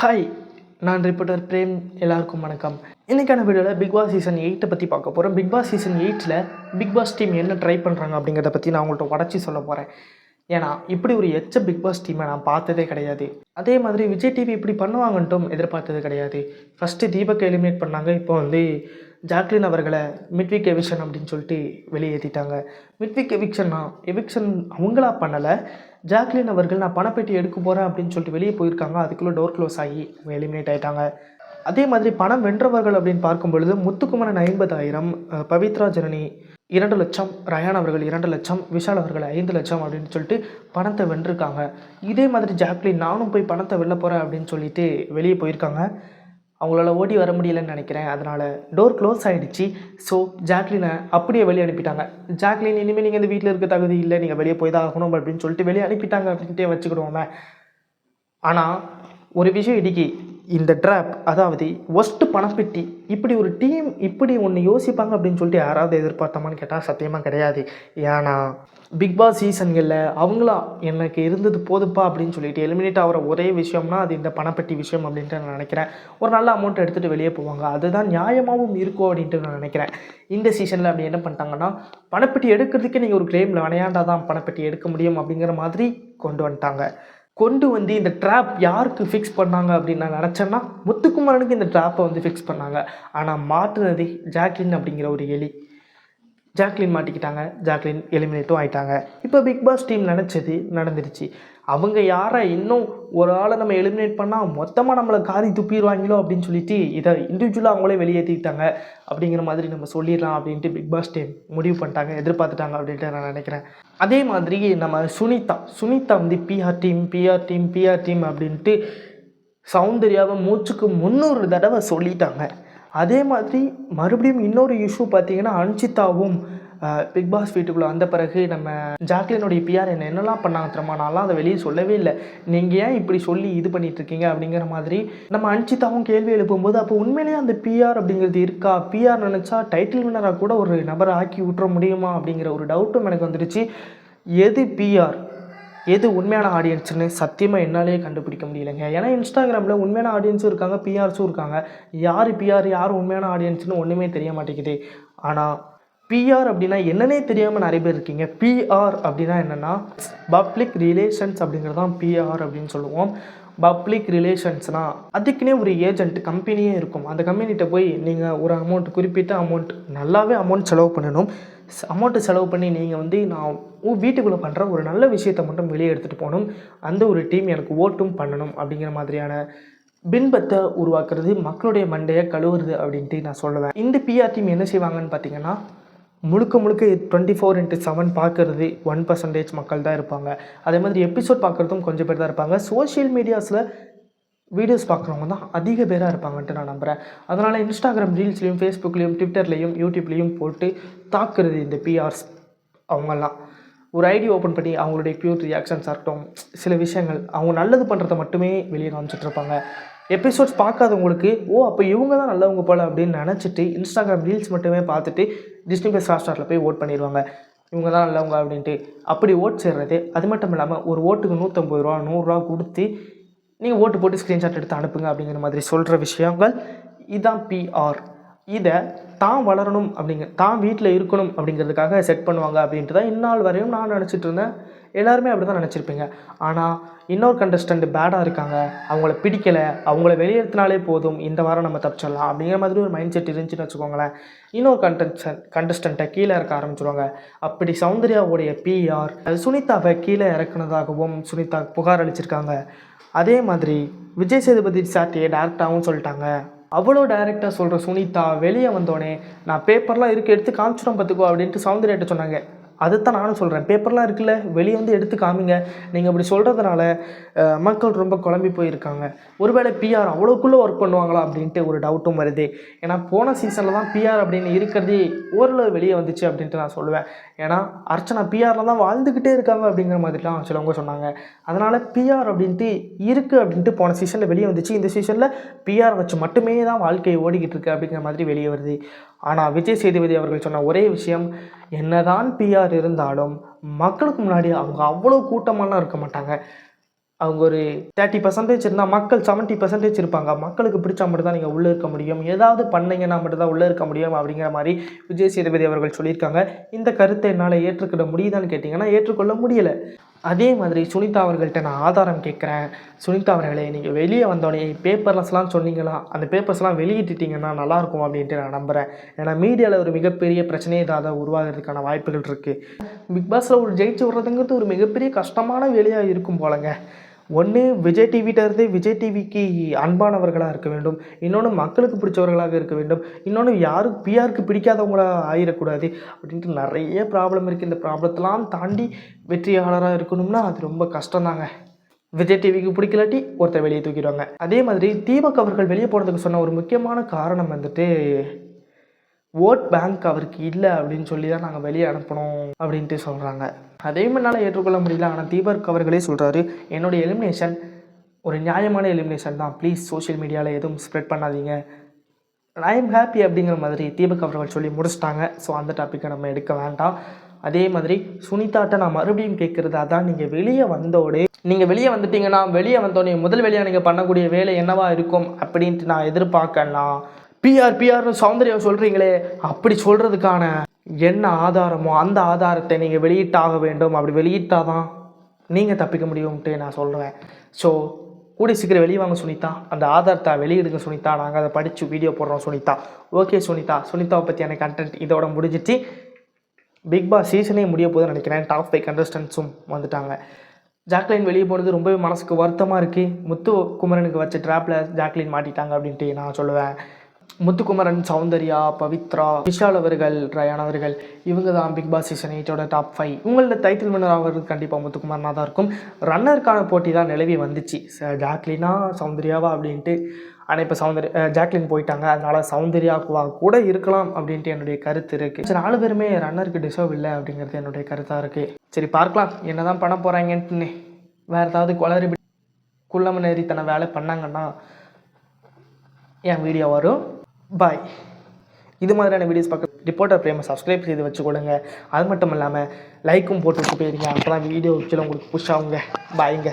Hi நான் reporter frame. எல்லாருக்கும் வணக்கம். இன்றைக்கான வீடியோவில் பிக் பாஸ் சீசன் எயிட்டை பற்றி பார்க்க போகிறோம் பிக் பாஸ் சீசன் எயிட்டில் பிக் பாஸ் டீம் என்ன ட்ரை பண்ணுறாங்க அப்படிங்கிறத பற்றி நான் உங்கள்கிட்ட உடச்சி சொல்ல போகிறேன் ஏன்னா இப்படி ஒரு எச்ச பிக் பாஸ் டீமை நான் பார்த்ததே கிடையாது. அதே மாதிரி விஜய் டிவி இப்படி பண்ணுவாங்கன்ட்டும் எதிர்பார்த்தது கிடையாது. ஃபஸ்ட்டு தீபக் எலிமினேட் பண்ணாங்க. இப்போ வந்து ஜாக்லின் அவர்களை மிட்விக் எவிக்ஷன் அப்படின்னு சொல்லிட்டு வெளியேற்றிட்டாங்க. மிட்விக் எவிக்ஷன்னா எவிக்ஷன் அவங்களா பண்ணலை. ஜாக்லின் அவர்கள் நான் பணப்பெட்டி எடுக்க போகிறேன் அப்படின்னு சொல்லிட்டு வெளியே போயிருக்காங்க. அதுக்குள்ளே டோர் க்ளோஸ் ஆகி எலிமினேட் ஆகிட்டாங்க அதே மாதிரி பணம் வென்றவர்கள் அப்படின்னு பார்க்கும் பொழுது முத்துக்குமரன் ஐம்பதாயிரம் பவித்ரா ஜனனி இரண்டு லட்சம் ரயான் அவர்கள் இரண்டு லட்சம் விஷால் அவர்கள் ஐந்து லட்சம் அப்படின்னு சொல்லிட்டு பணத்தை வென்றிருக்காங்க. இதே மாதிரி ஜாக்லின் நானும் போய் பணத்தை வெல்ல போகிறேன் அப்படின்னு சொல்லிட்டு வெளியே போயிருக்காங்க. அவங்களால ஓடி வர முடியலன்னு நினைக்கிறேன். அதனால் டோர் க்ளோஸ் ஆகிடுச்சு ஸோ ஜாக்லினை அப்படியே வெளியே அனுப்பிட்டாங்க. ஜாக்லின் இனிமேல் நீங்கள் இந்த வீட்டில் இருக்க தகுதி இல்லை. நீங்கள் வெளியே போய் தான் ஆகணும் அப்படின்னு சொல்லிட்டு வெளியே அனுப்பிட்டாங்க. அப்படின்ட்டே வச்சுக்கிடுவோமே. ஆனால் ஒரு விஷயம் இடிக்கி. இந்த ட்ராப் அதாவது ஒஸ்ட்டு பணப்பெட்டி இப்படி ஒரு டீம் இப்படி ஒன்று யோசிப்பாங்க அப்படின்னு சொல்லிட்டு யாராவது எதிர்பார்த்தோமான்னு கேட்டால் சத்தியமாக கிடையாது. ஏன்னா பிக் பாஸ் சீசன்களில் அவங்களா எனக்கு இருந்தது போதுப்பா அப்படின்னு சொல்லிட்டு எலிமினேட் ஆகிற ஒரே விஷயம்னா அது இந்த பணப்பெட்டி விஷயம் அப்படின்ட்டு நான் நினைக்கிறேன். ஒரு நல்ல அமௌண்ட் எடுத்துகிட்டு வெளியே போவாங்க. அதுதான் நியாயமாகவும் இருக்கும் அப்படின்ட்டு நான் நினைக்கிறேன். இந்த சீசனில் அப்படி என்ன பண்ணிட்டாங்கன்னா பணப்பெட்டி எடுக்கிறதுக்கே நீங்கள் ஒரு கிளைமில் விளையாண்டால் தான் பணப்பெட்டி எடுக்க முடியும் அப்படிங்கிற மாதிரி கொண்டு வந்துட்டாங்க. கொண்டு வந்து இந்த ட்ராப் யாருக்கு ஃபிக்ஸ் பண்ணாங்க அப்படின்னு நான் நினச்சேன்னா முத்துக்குமரனுக்கு இந்த ட்ராப்பை வந்து ஃபிக்ஸ் பண்ணாங்க. ஆனால் மாற்றுனது ஜாக்லின் அப்படிங்கிற ஒரு எலி. ஜாக்லின் மாட்டிக்கிட்டாங்க. ஜாக்லின் எலிமினேட்டும் ஆயிட்டாங்க. இப்போ பிக் பாஸ் டீம் நினச்சது நடந்துருச்சு அவங்க யாரை இன்னும் ஒரு ஆளை நம்ம எலிமினேட் பண்ணால் மொத்தமாக நம்மளை காரி துப்பிடுவாங்களோ அப்படின்னு சொல்லிட்டு இதை இண்டிவிஜுவலாக அவங்களே வெளியேற்றிக்கிட்டாங்க அப்படிங்கிற மாதிரி நம்ம சொல்லிடலாம் அப்படின்ட்டு பிக் பாஸ் டீம் முடிவு பண்ணிட்டாங்க எதிர்பார்த்துட்டாங்க அப்படின்ட்டு நான் நினைக்கிறேன். அதே மாதிரி நம்ம சுனிதா சுனிதா வந்து PR team PR team PR team அப்படின்ட்டு சௌந்தர்யாவை மூச்சுக்கு முந்நூறு தடவை சொல்லிட்டாங்க. அதே மாதிரி மறுபடியும் இன்னொரு இஷ்யூ பார்த்தீங்கன்னா அன்சிதாவும் பிக் பாஸ் வீட்டுக்குள்ளே வந்த பிறகு நம்ம ஜாக்லினுடைய பிஆர் என்ன என்னெல்லாம் பண்ணாங்க தெரியுமா? நான்லாம் அதை வெளியே சொல்லவே இல்லை. நீங்கள் ஏன் இப்படி சொல்லி இது பண்ணிட்டு இருக்கீங்க அப்படிங்கிற மாதிரி நம்ம அன்சிதாவும் கேள்வி எழுப்பும்போது அப்போ உண்மையிலேயே அந்த பிஆர் அப்படிங்கிறது இருக்கா? பிஆர் நினச்சா டைட்டில் வினராக கூட ஒரு நபரை ஆக்கி விட்டுற முடியுமா அப்படிங்கிற ஒரு டவுட்டும் எனக்கு வந்துடுச்சு. எது பிஆர் எது உண்மையான ஆடியன்ஸ்னு சத்தியமாக என்னாலே கண்டுபிடிக்க முடியலைங்க. ஏன்னா இன்ஸ்டாகிராமில் உண்மையான ஆடியன்ஸும் இருக்காங்க பிஆர்ஸும் இருக்காங்க. யார் பிஆர் யார் உண்மையான ஆடியன்ஸ்னு ஒன்றுமே தெரிய மாட்டேங்குது. ஆனால் பிஆர் அப்படின்னா என்னன்னே தெரியாமல் நிறைய பேர் இருக்கீங்க. பிஆர் அப்படின்னா என்னென்னா பப்ளிக் ரிலேஷன்ஸ் அப்படிங்கிறது தான் பிஆர் அப்படின்னு சொல்லுவோம். பப்ளிக் ரிலேஷன்ஸ்னால் அதுக்குன்னே ஒரு ஏஜென்ட் கம்பெனியே இருக்கும். அந்த கம்பெனிகிட்ட போய் நீங்கள் ஒரு அமௌண்ட் குறிப்பிட்ட அமௌண்ட் நல்லாவே அமௌண்ட் செலவு பண்ணணும். அமௌண்ட்டு செலவு பண்ணி நீங்கள் வந்து நான் உன் வீட்டுக்குள்ளே பண்ணுற ஒரு நல்ல விஷயத்தை மட்டும் வெளியே எடுத்துகிட்டு போகணும். அந்த ஒரு டீம் எனக்கு ஓட்டும் பண்ணணும் அப்படிங்கிற மாதிரியான பின்பத்தை உருவாக்குறது மக்களுடைய மண்டையை கழுவுறது அப்படின்ட்டு நான் சொல்லுவேன். இந்த பிஆர் டீம் என்ன செய்வாங்கன்னு பார்த்தீங்கன்னா முழுக்க முழுக்க டுவெண்ட்டி ஃபோர் இன்ட்டு செவன் பார்க்குறது ஒன் பர்சன்டேஜ் மக்கள் தான் இருப்பாங்க. அதே மாதிரி எபிசோட் பார்க்குறதும் கொஞ்சம் பேர் தான் இருப்பாங்க. சோஷியல் மீடியாஸில் வீடியோஸ் பார்க்குறவங்க தான் அதிக பேராக இருப்பாங்கன்ட்டு நான் நம்புகிறேன் அதனால் இன்ஸ்டாகிராம் ரீல்ஸ்லேயும் ஃபேஸ்புக்லேயும் ட்விட்டர்லேயும் யூடியூப்லேயும் போட்டு தாக்குறது இந்த பிஆர்ஸ் அவங்கெல்லாம். ஒரு ஐடி ஓப்பன் பண்ணி அவங்களுடைய ப்யூர் ரியாக்ஷன்ஸாக இருக்கட்டும் சில விஷயங்கள் அவங்க நல்லது பண்ணுறத மட்டுமே வெளியே காமிச்சிட்ருப்பாங்க எபிசோட்ஸ் பார்க்காதவங்களுக்கு ஓ அப்போ இவங்க தான் நல்லவங்க போல் அப்படின்னு நினச்சிட்டு இன்ஸ்டாகிராம் ரீல்ஸ் மட்டுமே பார்த்துட்டு டிஸ்னி ப்ளஸ் ஹாட்ஸ்டாரில் போய் ஓட் பண்ணிடுவாங்க. இவங்க தான் நல்லவங்க அப்படின்ட்டு. அப்படி ஓட் சேர்றது அது மட்டும் இல்லாமல் ஒரு ஓட்டுக்கு நூற்றம்பது ரூபா நூறுரூவா கொடுத்து நீங்கள் ஓட்டு போட்டு ஸ்க்ரீன்ஷாட் எடுத்து அனுப்புங்க அப்படிங்கிற மாதிரி சொல்கிற விஷயங்கள் இதான் பிஆர் இதை தான் வளரணும் அப்படிங்க தான் வீட்டில் இருக்கணும் அப்படிங்கிறதுக்காக செட் பண்ணுவாங்க அப்படின்ட்டு தான் இந்நாள் வரையும் நான் நினச்சிட்டு இருந்தேன். எல்லாருமே அப்படி தான் நினச்சிருப்பீங்க. ஆனால் இன்னொரு கண்டஸ்டண்ட் பேடாக இருக்காங்க. அவங்கள பிடிக்கலை. அவங்கள வெளியேற்றினாலே போதும். இந்த வாரம் நம்ம தப்பிச்சிடலாம். அப்படிங்கிற மாதிரி ஒரு மைண்ட் செட் இருந்துச்சுன்னு வச்சுக்கோங்களேன். இன்னொரு கண்டஸ்டன் கண்டஸ்டண்ட்டை கீழே இறக்க ஆரம்பிச்சிருவாங்க. அப்படி சௌந்தர்யாவுடைய பிஆர் சுனிதாவை கீழே இறக்குனதாகவும் சுனிதா புகார் அளிச்சிருக்காங்க. அதே மாதிரி விஜய் சேதுபதி சாட்டியை டேரக்டாகவும் சொல்லிட்டாங்க. அவ்வளோ டைரெக்டாக சொல்கிற சுனிதா வெளியே வந்தோடனே நான் பேப்பர்லாம் இருக்க எடுத்து காமிச்சிடும் பார்த்துக்கோ அப்படின்ட்டு சௌந்தர்யாட்ட சொன்னாங்க. அதுதான் நானும் சொல்கிறேன் பேப்பர்லாம் இருக்குல்ல வெளியே வந்து எடுத்து காமிங்க. நீங்கள் அப்படி சொல்கிறதுனால மக்கள் ரொம்ப குழம்பி போயிருக்காங்க. ஒருவேளை பிஆர் அவ்வளோக்குள்ளே ஒர்க் பண்ணுவாங்களா அப்படின்ட்டு ஒரு டவுட்டும் வருது. ஏன்னா போன சீசனில் தான் பிஆர் அப்படின்னு இருக்கிறதே ஓரளவு வெளியே வந்துச்சு அப்படின்ட்டு நான் சொல்லுவேன். ஏன்னா அர்ச்சனா பிஆரில் தான் வாழ்ந்துக்கிட்டே இருக்காங்க அப்படிங்கிற மாதிரிலாம் சிலவங்க சொன்னாங்க. அதனால் பிஆர் அப்படின்ட்டு இருக்குது அப்படின்ட்டு போன சீசனில் வெளியே வந்துச்சு. இந்த சீசனில் பிஆர் வச்சு மட்டுமே தான் வாழ்க்கையை ஓடிக்கிட்டு இருக்கு அப்படிங்கிற மாதிரி வெளியே வருது. ஆனால் விஜய் சேதுபதி அவர்கள் சொன்ன ஒரே விஷயம் என்னதான் பிஆர் இருந்தாலும் மக்களுக்கு முன்னாடி அவங்க அவ்வளோ கூட்டமெல்லாம் இருக்க மாட்டாங்க. அவங்க ஒரு தேர்ட்டி பர்சன்டேஜ் இருந்தால் மக்கள் செவன்ட்டி பர்சன்டேஜ் இருப்பாங்க. மக்களுக்கு பிடிச்சா மட்டும் தான் நீங்கள் உள்ளே இருக்க முடியும். ஏதாவது பண்ணீங்கன்னா மட்டும் தான் உள்ளே இருக்க முடியும் அப்படிங்கிற மாதிரி விஜய் சேதுபதி அவர்கள் சொல்லியிருக்காங்க. இந்த கருத்தை என்னால் ஏற்றுக்கிட முடியுதான்னு கேட்டிங்கன்னா ஏற்றுக்கொள்ள முடியலை. அதே மாதிரி சுனிதா அவர்கள்ட்ட நான் ஆதாரம் கேட்குறேன். சுனிதா அவர்களே நீங்கள் வெளியே வந்தோடனே பேப்பர்லஸ்லாம் சொன்னீங்களா? அந்த பேப்பர்ஸ்லாம் வெளியிட்டுட்டிங்கன்னா நல்லாயிருக்கும் அப்படின்ட்டு நான் நம்புகிறேன் ஏன்னா மீடியாவில் ஒரு மிகப்பெரிய பிரச்சனையே இதாக உருவாகிறதுக்கான வாய்ப்புகள் இருக்குது பிக் பாஸில் ஒரு ஜெயிச்சு விட்றதுங்கிறது ஒரு மிகப்பெரிய கஷ்டமான வேலையாக இருக்கும் போலங்க. ஒன்று விஜய் டிவிட்ட இருந்து விஜய் டிவிக்கு அன்பானவர்களாக இருக்க வேண்டும். இன்னொன்று மக்களுக்கு பிடிச்சவர்களாக இருக்க வேண்டும். இன்னொன்று யாரும் பிஆருக்கு பிடிக்காதவங்களாக ஆயிடக்கூடாது அப்படின்ட்டு நிறைய ப்ராப்ளம் இருக்குது இந்த ப்ராப்ளத்தெல்லாம் தாண்டி வெற்றியாளராக இருக்கணும்னா அது ரொம்ப கஷ்டம்தாங்க விஜய் டிவிக்கு பிடிக்கலாட்டி ஒருத்தர் வெளியே தூக்கிடுவாங்க. அதே மாதிரி தீபக் அவர்கள் வெளியே போனதுக்கு சொன்ன ஒரு முக்கியமான காரணம் வந்துட்டு ஓட் பேங்க் அவருக்கு இல்லை அப்படின்னு சொல்லி தான் நாங்கள் வெளியே அனுப்பணும் அப்படின்ட்டு சொல்கிறாங்க அதையும் என்னால் ஏற்றுக்கொள்ள முடியல. ஆனால் தீபக் அவர்களே சொல்கிறாரு என்னுடைய எலிமினேஷன் ஒரு நியாயமான எலிமினேஷன் தான். ப்ளீஸ் சோஷியல் மீடியாவில் எதுவும் ஸ்ப்ரெட் பண்ணாதீங்க. ஐ எம் ஹாப்பி அப்படிங்கிற மாதிரி தீபக் அவர்கள் சொல்லி முடிச்சிட்டாங்க. ஸோ அந்த டாப்பிக்கை நம்ம எடுக்க வேண்டாம். அதே மாதிரி சுனிதாட்ட நான் மறுபடியும் கேட்குறது அதான். நீங்கள் வெளியே வந்தோடே நீங்கள் வெளியே வந்துட்டீங்கன்னா வெளியே வந்தோடனே முதல் வெளியாக நீங்கள் பண்ணக்கூடிய வேலை என்னவா இருக்கும் அப்படின்ட்டு நான் எதிர்பார்க்கலாம் பிஆர் பிஆர்னு சௌந்தர்யா சொல்கிறீங்களே அப்படி சொல்கிறதுக்கான என்ன ஆதாரமோ அந்த ஆதாரத்தை நீங்கள் வெளியிட்டாக வேண்டும். அப்படி வெளியிட்டால் தான் நீங்கள் தப்பிக்க முடியும்ட்டு நான் சொல்கிறேன் ஸோ கூடி சீக்கிரம் வெளியே வாங்க சுனிதா. அந்த ஆதாரத்தை வெளியிடுங்க சுனிதா. நாங்கள் அதை படித்து வீடியோ போடுறோம் சுனிதா. ஓகே சுனிதா. சுனிதாவை பற்றியான கண்டென்ட் இதோட முடிஞ்சிச்சு. பிக் பாஸ் சீசனே முடிய போகுதுன்னு நினைக்கிறேன். டாப் ஃபைவ் கண்டஸ்டன்ஸும் வந்துட்டாங்க. ஜாக்லின் வெளியே போனது ரொம்பவே மனசுக்கு வருத்தமாக இருக்குது முத்து குமரனுக்கு வச்ச ட்ராப்பில் ஜாக்லின் மாட்டிட்டாங்க அப்படின்ட்டு நான் சொல்லுவேன். முத்துக்குமரன் சௌந்தர்யா பவித்ரா விஷால் அவர்கள் ரயான் அவர்கள் இவங்க தான் பிக் பாஸ் சீசன் எயிட்டோட டாப் ஃபைவ் உங்களோட டைட்டில் வின்னர் ஆகிறது கண்டிப்பாக முத்துக்குமரனாக தான் இருக்கும். ரன்னருக்கான போட்டி தான் நிலவி வந்துச்சு. ச- ஜாக்லினா சௌந்தர்யாவா அப்படின்ட்டு ஆனால் இப்போ சௌந்தர்யா ஜாக்லின் போயிட்டாங்க. அதனால சௌந்தர்யாவா கூட இருக்கலாம் அப்படின்ட்டு என்னுடைய கருத்து இருக்குது சரி நாலு பேருமே ரன்னருக்கு டிசர்வ் இல்லை அப்படிங்கிறது என்னுடைய கருத்தாக இருக்குது சரி பார்க்கலாம். என்ன தான் பண்ண போகிறாங்கன்ட்டுன்னு வேறு ஏதாவது குளறி குள்ளமநேரித்தன வேலை பண்ணாங்கன்னா என் வீடியோ வரும். பாய் இது மாதிரியான வீடியோஸ் பார்க்க ரிப்போர்ட்டர் பிரேமை சப்ஸ்கிரைப் செய்து வச்சுக்கொள்ளுங்க அது மட்டும் இல்லாமல் லைக்கும் போட்டு விட்டு போயிருங்க. அப்போ தான் வீடியோ கீழே உங்களுக்கு புஷ் ஆகுங்க. பாய்ங்க